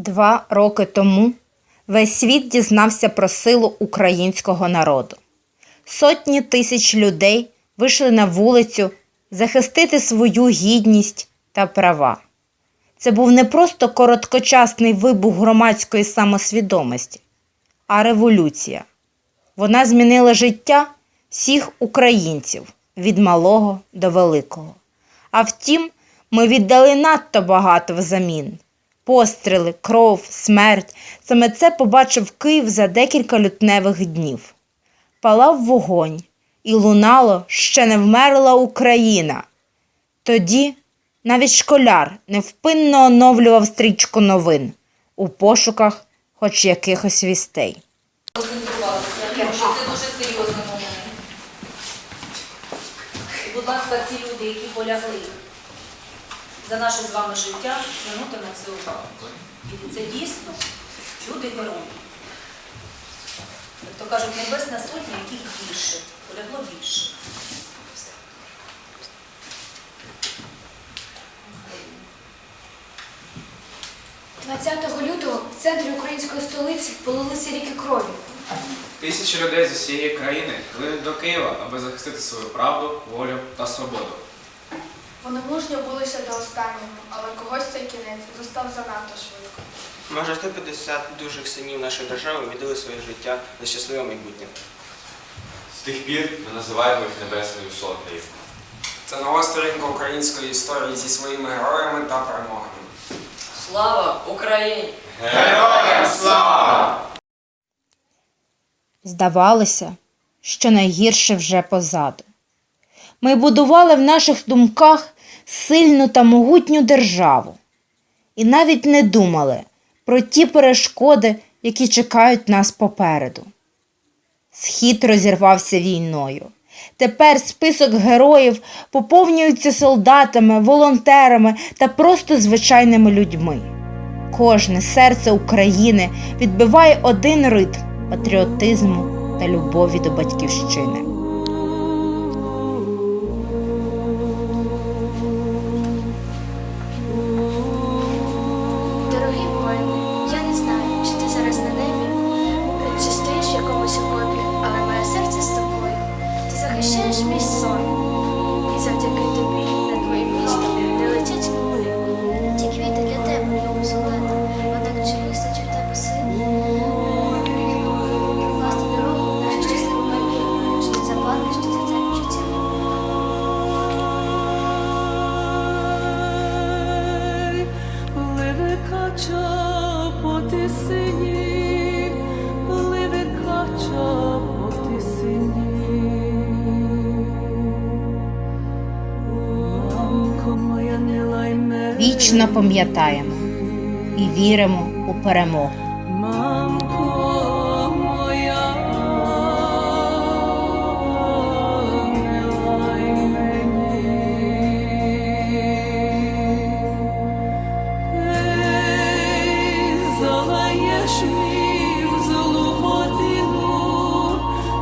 Два роки тому весь світ дізнався про силу українського народу. Сотні тисяч людей вийшли на вулицю захистити свою гідність та права. Це був не просто короткочасний вибух громадської самосвідомості, а революція. Вона змінила життя всіх українців від малого до великого. А втім, ми віддали надто багато взамін. Постріли, кров, смерть. Саме це побачив Київ за декілька лютневих днів. Палав вогонь, і лунало ще не вмерла Україна. Тоді навіть школяр невпинно оновлював стрічку новин у пошуках хоч якихось вістей. Будь ласка, ці люди, які полягли за наше з вами життя, звернути на це увагу. І це дійсно люди герої. Як то кажуть, небесна сотня, яких більше, полягло більше. 20 лютого в центрі української столиці полилися ріки крові. Тисячі людей з усієї країни плинуть до Києва, аби захистити свою правду, волю та свободу. Вони мужньо билися до останнього, але когось цей кінець застав занадто швидко. Майже 150 дужих синів нашої держави віддали своє життя за щасливе майбутнє. З тих пір ми називаємо їх Небесною Сотнею. Це нова сторінка української історії зі своїми героями та перемогами. Слава Україні! Героям слава! Здавалося, що найгірше вже позаду. Ми будували в наших думках сильну та могутню державу і навіть не думали про ті перешкоди, які чекають нас попереду. Схід розірвався війною. Тепер список героїв поповнюється солдатами, волонтерами та просто звичайними людьми. Кожне серце України відбиває один ритм патріотизму та любові до батьківщини. Кача по тисині, пливе кача по тисині. Мамко моя не лайме. Вічно пам'ятаємо і віримо у перемогу. 是